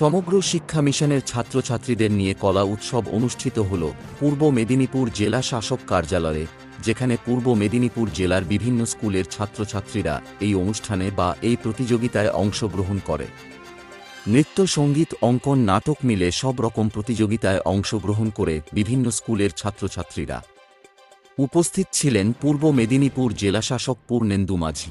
সমগ্র শিক্ষা মিশনের ছাত্রছাত্রীদের নিয়ে কলা উৎসব অনুষ্ঠিত হল পূর্ব মেদিনীপুর জেলা শাসক কার্যালয়ে, যেখানে পূর্ব মেদিনীপুর জেলার বিভিন্ন স্কুলের ছাত্রছাত্রীরা এই অনুষ্ঠানে বা এই প্রতিযোগিতায় অংশগ্রহণ করে। নৃত্য, সংগীত, অঙ্কন, নাটক মিলে সব রকম প্রতিযোগিতায় অংশগ্রহণ করে বিভিন্ন স্কুলের ছাত্রছাত্রীরা। উপস্থিত ছিলেন পূর্ব মেদিনীপুর জেলাশাসক পূর্ণেন্দু মাঝি।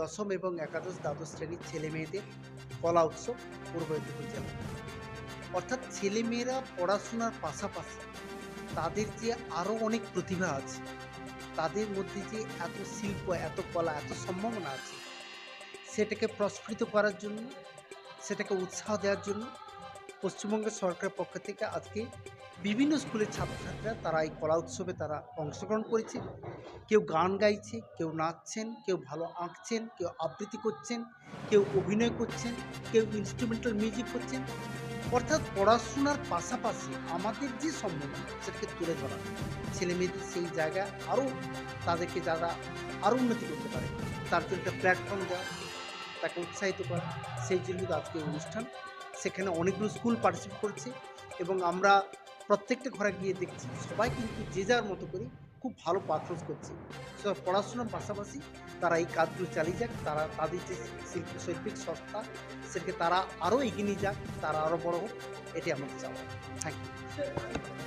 দশম এবং একাদশ দ্বাদশ শ্রেণির ছেলে মেয়েদের কলা উৎসব পূর্ব মেদিনীপুর জেলা। অর্থাৎ ছেলেমেয়েরা পড়াশোনার পাশাপাশি তাদের যে আরও অনেক প্রতিভা আছে, তাদের মধ্যে যে এত শিল্প, এত কলা, এত সম্ভাবনা আছে, সেটাকে প্রস্ফুটিত করার জন্য, সেটাকে উৎসাহ দেওয়ার জন্য পশ্চিমবঙ্গের সরকারের পক্ষ থেকে আজকে বিভিন্ন স্কুলের ছাত্রছাত্রীরা তারা এই কলা উৎসবে তারা অংশগ্রহণ করেছে। কেউ গান গাইছে, কেউ নাচছেন, কেউ ভালো আঁকছেন, কেউ আবৃত্তি করছেন, কেউ অভিনয় করছেন, কেউ ইনস্ট্রুমেন্টাল মিউজিক করছেন। অর্থাৎ পড়াশোনার পাশাপাশি আমাদের যে সম্ভাবনা সেটাকে তুলে ধরা। ছেলে মেয়েদের সেই জায়গায় আরও তাদেরকে যারা আরও উন্নতি করতে পারে, তার জন্য একটা প্ল্যাটফর্ম দেওয়া, তাকে উৎসাহিত করা। সেই জন্য আজকে অনুষ্ঠান। সেখানে অনেকগুলো স্কুল পার্টিসিপেট করছে এবং আমরা প্রত্যেকটা ঘরে গিয়ে দেখছি সবাই কিন্তু যে যার মতো করে খুব ভালো পারফরমেন্স করছে। সব পড়াশোনার পাশাপাশি তারা এই কাজগুলো চালিয়ে যাক, তারা তাদের যে শিল্প, শৈল্পিক সংস্থা, সেটাকে তারা আরও এগিয়ে নিয়ে যাক, তারা আরও বড় হোক এটি আমাদের চাওয়া। Thank you